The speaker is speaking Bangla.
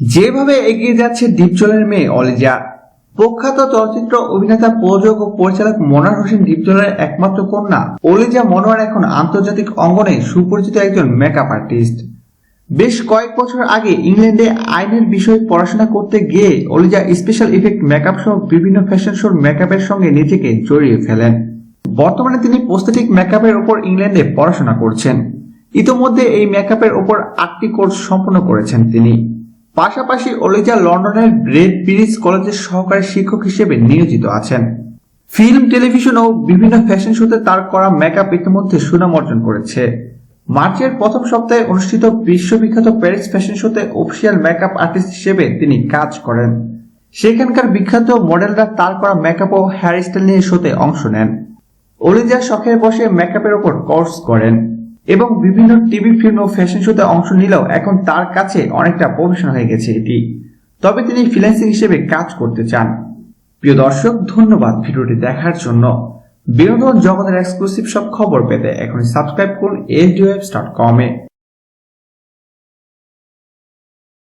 যেভাবে এগিয়ে যাচ্ছে ডিপজলের মেয়ে অলিজা, প্রখ্যাত চলচ্চিত্র অভিনেতা, প্রযোজক ও পরিচালক মনোয়ার হোসেন ডিপজলের একমাত্র কন্যা। অলিজা মনোয়ার এখন আন্তর্জাতিক অঙ্গনে সুপরিচিত একজন মেকআপ আর্টিস্ট বেশ কয়েক বছর আগে ইংল্যান্ডে আইনের বিষয়ে পড়াশোনা করতে গিয়ে অলিজা স্পেশাল ইফেক্ট মেকআপ সহ বিভিন্ন ফ্যাশন শোর মেকআপের সঙ্গে নিজেকে জড়িয়ে ফেলেন। বর্তমানে তিনি পোস্থেটিক মেকআপের উপর ইংল্যান্ডে পড়াশোনা করছেন। ইতোমধ্যে এই মেকআপের উপর আটটি কোর্স সম্পন্ন করেছেন তিনি। পাশাপাশি অলিজা লন্ডনের রেড ব্রিজ কলেজের সহকারী শিক্ষক হিসেবে নিয়োজিত আছেন। ফিল্ম, টেলিভিশন ও বিভিন্ন ফ্যাশন শোতে তার করা মেকআপ ইতিমধ্যে সুনাম অর্জন করেছে। মার্চের প্রথম সপ্তাহে অনুষ্ঠিত বিশ্ববিখ্যাত প্যারিস ফ্যাশন শোতে অফিসিয়াল মেকআপ আর্টিস্ট হিসেবে তিনি কাজ করেন। সেখানকার বিখ্যাত মডেলরা তার করা মেকআপ ও হেয়ার স্টাইল নিয়ে শোতে অংশ নেন। অলিজা শখের বসে মেকআপের ওপর কোর্স করেন। এবং বিভিন্ন টিভি ফিল্ম ও ফ্যাশন শোতে অংশ নিলেও এখন তার কাছে অনেকটা প্রফেশন হয়ে গেছে এটি। তবে তিনি ফ্রিল্যান্সিং হিসেবে কাজ করতে চান। প্রিয় দর্শক, ধন্যবাদ ভিডিওটি দেখার জন্য। বিনোদন জগতের এক্সক্লুসিভ সব খবর পেতে এখন সাবস্ক্রাইব করুন এসডিওয়েবস ডট কমে